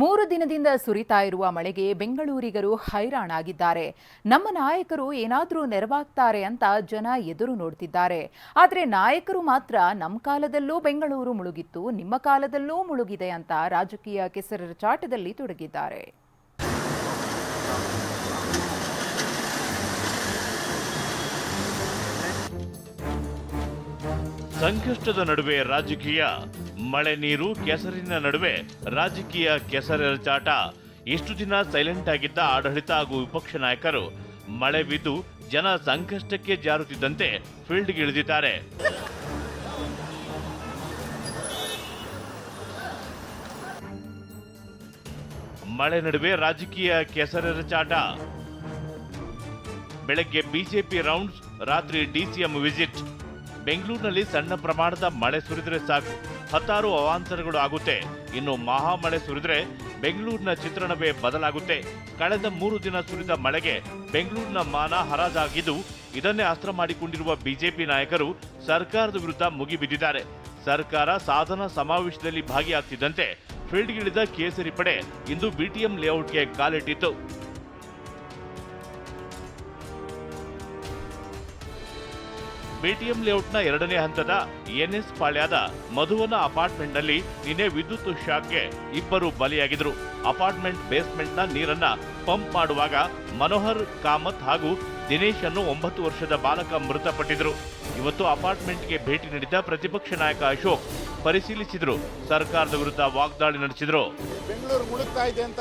ಮೂರು ದಿನದಿಂದ ಸುರಿತಾ ಇರುವ ಮಳೆಗೆ ಬೆಂಗಳೂರಿಗರು ಹೈರಾಣಾಗಿದ್ದಾರೆ. ನಮ್ಮ ನಾಯಕರು ಏನಾದರೂ ನೆರವಾಗ್ತಾರೆ ಅಂತ ಜನ ಎದುರು ನೋಡ್ತಿದ್ದಾರೆ. ಆದರೆ ನಾಯಕರು ಮಾತ್ರ ನಮ್ಮ ಕಾಲದಲ್ಲೂ ಬೆಂಗಳೂರು ಮುಳುಗಿತ್ತು, ನಿಮ್ಮ ಕಾಲದಲ್ಲೂ ಮುಳುಗಿದೆ ಅಂತ ರಾಜಕೀಯ ಕೆಸರರ ಚಾಟದಲ್ಲಿ ತೊಡಗಿದ್ದಾರೆ. ಸಂಕಷ್ಟದ ನಡುವೆ ರಾಜಕೀಯ, ಮಳೆ ನೀರು, ಕೆಸರಿನ ನಡುವೆ ರಾಜಕೀಯ ಕೆಸರೆರಚಾಟ ಇಷ್ಟು ದಿನ ಸೈಲೆಂಟ್ ಆಗಿದ್ದ ಆಡಳಿತ ಹಾಗೂ ವಿಪಕ್ಷ ನಾಯಕರು ಮಳೆ ಬಿದ್ದು ಜನ ಸಂಕಷ್ಟಕ್ಕೆ ಜಾರುತ್ತಿದ್ದಂತೆ ಫೀಲ್ಡ್ಗೆ ಇಳಿದಿದ್ದಾರೆ ಮಳೆ ನಡುವೆ ರಾಜಕೀಯ ಕೆಸರೆರಚಾಟ ಬೆಳಗ್ಗೆ ಬಿಜೆಪಿ ರೌಂಡ್ಸ್, ರಾತ್ರಿ ಡಿಸಿಎಂ ವಿಸಿಟ್. ಬೆಂಗಳೂರಿನಲ್ಲಿ ಸಣ್ಣ ಪ್ರಮಾಣದ ಮಳೆ ಸುರಿದ್ರೆ ಸಾಕು. ಹತ್ತಾರು ಅವಾಂತರಗಳು ಆಗುತ್ತೆ. ಇನ್ನು ಮಹಾ ಮಳೆ ಸುರಿದ್ರೆ ಬೆಂಗಳೂರಿನ ಚಿತ್ರಣವೇ ಬದಲಾಗುತ್ತೆ. ಕಳೆದ ಮೂರು ದಿನ ಸುರಿದ ಮಳೆಗೆ ಬೆಂಗಳೂರಿನ ಮಾನ ಹರಾಜಾಗಿದ್ದು, ಇದನ್ನೇ ಅಸ್ತ್ರ ಮಾಡಿಕೊಂಡಿರುವ ಬಿಜೆಪಿ ನಾಯಕರು ಸರ್ಕಾರದ ವಿರುದ್ಧ ಮುಗಿಬಿದ್ದಿದ್ದಾರೆ. ಸರ್ಕಾರ ಸಾಧನ ಸಮಾವೇಶದಲ್ಲಿ ಭಾಗಿಯಾಗ್ತಿದ್ದಂತೆ ಫೀಲ್ಡ್ಗಿಳಿದ ಕೇಸರಿ ಪಡೆ ಇಂದು ಬಿಟಿಎಂ ಲೇಔಟ್ಗೆ ಕಾಲಿಟ್ಟಿತ್ತು. ಬಿಟಿಎಂ ಲೇಔಟ್ನ ಎರಡನೇ ಹಂತದ ಎನ್ಎಸ್ ಪಾಳ್ಯದ ಮಧುವನ ಅಪಾರ್ಟ್ಮೆಂಟ್ನಲ್ಲಿ ನಿನ್ನೆ ವಿದ್ಯುತ್ ಶಾಕ್ಗೆ ಇಬ್ಬರು ಬಲಿಯಾಗಿದ್ರು ಅಪಾರ್ಟ್ಮೆಂಟ್ ಬೇಸ್ಮೆಂಟ್ನ ನೀರನ್ನ ಪಂಪ್ ಮಾಡುವಾಗ ಮನೋಹರ್ ಕಾಮತ್ ಹಾಗೂ ದಿನೇಶ್ ಅನ್ನು ಒಂಬತ್ತು ವರ್ಷದ ಬಾಲಕ ಮೃತಪಟ್ಟಿದ್ರು ಇವತ್ತು ಅಪಾರ್ಟ್ಮೆಂಟ್ಗೆ ಭೇಟಿ ನೀಡಿದ ಪ್ರತಿಪಕ್ಷ ನಾಯಕ ಅಶೋಕ್ ಪರಿಶೀಲಿಸಿದ್ರು. ಸರ್ಕಾರದ ವಿರುದ್ಧ ವಾಗ್ದಾಳಿ ನಡೆಸಿದ್ರು. ಬೆಂಗಳೂರು ಮುಳುಗ್ತಾ ಇದೆ ಅಂತ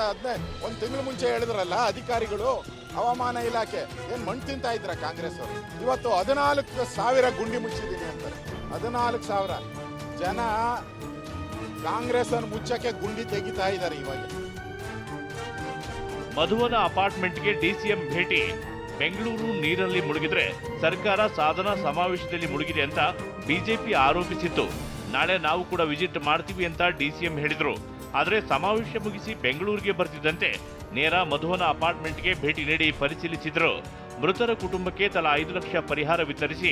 ಒಂದು ತಿಂಗಳು ಮುಂಚೆ ಹೇಳಿದ್ರಲ್ಲ ಅಧಿಕಾರಿಗಳು. ಹವಾಮಾನ ಇಲಾಖೆ ಏನ್ ಮಣ್ಣು ತಿಂತಾ ಇದ್ರ ಕಾಂಗ್ರೆಸ್ ಅವರು? ಇವತ್ತು ಹದಿನಾಲ್ಕು ಸಾವಿರ ಗುಂಡಿ ಮುಚ್ಚಿದ್ದೀನಿ ಅಂತಾರೆ. ಹದಿನಾಲ್ಕು ಸಾವಿರ. ಜನ ಕಾಂಗ್ರೆಸ್ ಅನ್ನು ಮುಚ್ಚಕ್ಕೆ ಗುಂಡಿ ತೆಗಿತಾ ಇದ್ದಾರೆ ಇವಾಗ. ಮಧುವನ ಅಪಾರ್ಟ್ಮೆಂಟ್ಗೆ ಡಿಸಿಎಂ ಭೇಟಿ. ಬೆಂಗಳೂರು ನೀರಲ್ಲಿ ಮುಳುಗಿದ್ರೆ ಸರ್ಕಾರ ಸಾಧನ ಸಮಾವೇಶದಲ್ಲಿ ಮುಳುಗಿದೆ ಅಂತ ಬಿಜೆಪಿ ಆರೋಪಿಸಿತ್ತು. ನಾಳೆ ನಾವು ಕೂಡ ವಿಸಿಟ್ ಮಾಡ್ತೀವಿ ಅಂತ ಡಿಸಿಎಂ ಹೇಳಿದರು. ಆದರೆ ಸಮಾವೇಶ ಮುಗಿಸಿ ಬೆಂಗಳೂರಿಗೆ ಬರ್ತಿದ್ದಂತೆ ನೇರ ಮಧುವನ ಅಪಾರ್ಟ್ಮೆಂಟ್ಗೆ ಭೇಟಿ ನೀಡಿ ಪರಿಶೀಲಿಸಿದರು. ಮೃತರ ಕುಟುಂಬಕ್ಕೆ ತಲಾ ಐದು ಲಕ್ಷ ಪರಿಹಾರ ವಿತರಿಸಿ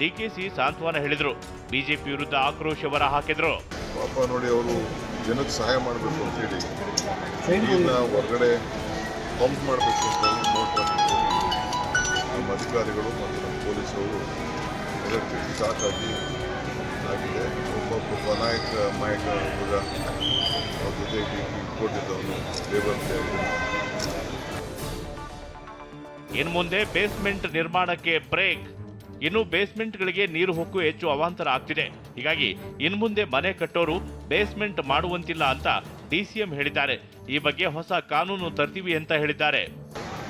ಡಿಕೆಸಿ ಸಾಂತ್ವನ ಹೇಳಿದರು. ಬಿಜೆಪಿ ವಿರುದ್ಧ ಆಕ್ರೋಶ ಹೊರ ಹಾಕಿದರು. ಪಾಪ ನೋಡಿ ಅವರು ಜನಕ್ಕೆ ಸಹಾಯ ಮಾಡಬೇಕು ಅಂತೇಳಿ ನೀರನ್ನ ಹೊರಗಡೆ ಪಂಪ್ ಮಾಡಬೇಕು ಅಂತ ಹೇಳಿ ಹಾಕಿದ್ರು. ನಮ್ಮ ಅಧಿಕಾರಿಗಳು ಮತ್ತು ನಮ್ಮ ಪೊಲೀಸರು ಸಾಕಾಗಿ ಆಗಿದೆ. ಒಬ್ಬ ನಾಯಕ ಹುಡುಗ ಅವ್ರ ಜೊತೆಗೆ ಕೊಟ್ಟಿದ್ದವನು ಇನ್ನು ಮುಂದೆ ಬೇಸ್ಮೆಂಟ್ ನಿರ್ಮಾಣಕ್ಕೆ ಬ್ರೇಕ್ ಇನ್ನು ಬೇಸ್ಮೆಂಟ್ಗಳಿಗೆ ನೀರು ಹೊಕ್ಕು ಹೆಚ್ಚು ಅವಾಂತರ ಆಗ್ತಿದೆ. ಹೀಗಾಗಿ ಇನ್ನು ಮುಂದೆ ಮನೆ ಕಟ್ಟೋರು ಬೇಸ್ಮೆಂಟ್ ಮಾಡುವಂತಿಲ್ಲ ಅಂತ ಡಿಸಿಎಂ ಹೇಳಿದ್ದಾರೆ. ಈ ಬಗ್ಗೆ ಹೊಸ ಕಾನೂನು ತರ್ತೀವಿ ಅಂತ ಹೇಳಿದ್ದಾರೆ.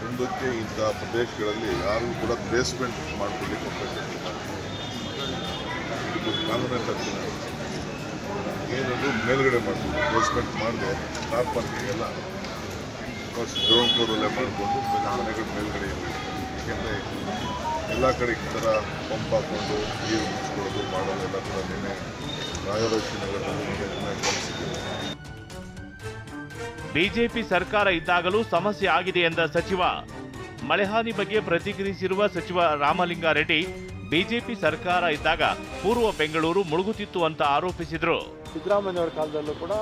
ಮುಂದಕ್ಕೆ ಇಂತಹ ಪ್ರದೇಶಗಳಲ್ಲಿ ಯಾರು ಕೂಡ ಬೇಸ್ಮೆಂಟ್ ಮಾಡ್ಕೊಳ್ಳಿಕ್ಕೆ ಕಾನೂನೇ ತರ್ತೀನಿ ಏನದು ಮೇಲ್ಗಡೆ ಮಾಡ್ಬೋದು ಬೇಸ್ಮೆಂಟ್ ಮಾಡಿದೆ ಕಾರ್ ಎಲ್ಲ ಗ್ರೌಂಡ್ ಫ್ಲೋರಲ್ಲೇ ಮಾಡಿಕೊಂಡು ಮನೆಗಳ ಮೇಲ್ಗಡೆ ಇರಬೇಕು. ಏಕೆಂದರೆ ಎಲ್ಲ ಕಡೆ ಈ ಥರ ಪಂಪ್ ಹಾಕ್ಕೊಂಡು ನೀರು ಮುಚ್ಕೊಳ್ಳೋದು ಮಾಡೋದೆಲ್ಲ ಕೂಡ ನಿನ್ನೆ ರಾಜಲಕ್ಷ್ಮಿ ನಗರದಲ್ಲಿ ಗಮನಿಸಿದ್ದೀವಿ ಬಿಜೆಪಿ ಸರ್ಕಾರ ಇದ್ದಾಗಲೂ ಸಮಸ್ಯೆ ಆಗಿದೆ ಎಂದ ಸಚಿವ ಮಳೆಹಾನಿ ಬಗ್ಗೆ ಪ್ರತಿಕ್ರಿಯಿಸಿರುವ ಸಚಿವ ರಾಮಲಿಂಗಾರೆಡ್ಡಿ ಬಿಜೆಪಿ ಸರ್ಕಾರ ಇದ್ದಾಗ ಪೂರ್ವ ಬೆಂಗಳೂರು ಮುಳುಗುತ್ತಿತ್ತು ಅಂತ ಆರೋಪಿಸಿದರು. ಸಿದ್ದರಾಮಯ್ಯ ಅವರ ಕಾಲದಲ್ಲೂ ಕೂಡ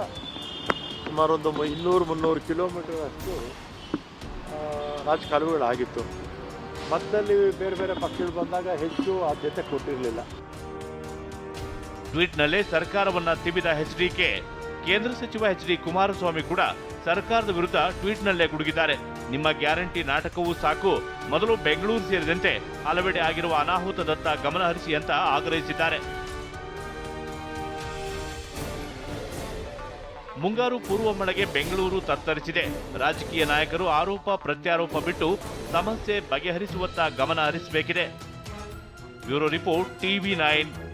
ಸುಮಾರು ಒಂದು ಮು- ಇನ್ನೂರು ಮುನ್ನೂರು ಕಿಲೋಮೀಟರ್ ಅಷ್ಟು ರಾಜಕಾಲುವುಗಳಾಗಿತ್ತು ಮತ್ತಲ್ಲಿ ಬೇರೆ ಬೇರೆ ಪಕ್ಷಗಳು ಬಂದಾಗ ಹೆಚ್ಚು ಆದ್ಯತೆ ಕೊಟ್ಟಿರಲಿಲ್ಲ. ಟ್ವೀಟ್ನಲ್ಲೇ ಸರ್ಕಾರವನ್ನ ತಿಬಿದ ಎಚ್ಡಿಕೆ ಕೇಂದ್ರ ಸಚಿವ ಎಚ್ ಡಿ ಕುಮಾರಸ್ವಾಮಿ ಕೂಡ ಸರ್ಕಾರದ ವಿರುದ್ಧ ಟ್ವೀಟ್ನಲ್ಲೇ ಗುಡುಗಿದ್ದಾರೆ. ನಿಮ್ಮ ಗ್ಯಾರಂಟಿ ನಾಟಕವೂ ಸಾಕು. ಮೊದಲು ಬೆಂಗಳೂರು ಸೇರಿದಂತೆ ಹಲವೆಡೆ ಆಗಿರುವ ಅನಾಹುತದತ್ತ ಗಮನಹರಿಸಿ ಅಂತ ಆಗ್ರಹಿಸಿದ್ದಾರೆ. ಮುಂಗಾರು ಪೂರ್ವ ಮಳೆಗೆ ಬೆಂಗಳೂರು ತತ್ತರಿಸಿದೆ. ರಾಜಕೀಯ ನಾಯಕರು ಆರೋಪ ಪ್ರತ್ಯಾರೋಪ ಬಿಟ್ಟು ಸಮಸ್ಯೆ ಬಗೆಹರಿಸುವತ್ತ ಗಮನ ಹರಿಸಬೇಕಿದೆ. Bureau report TV nine.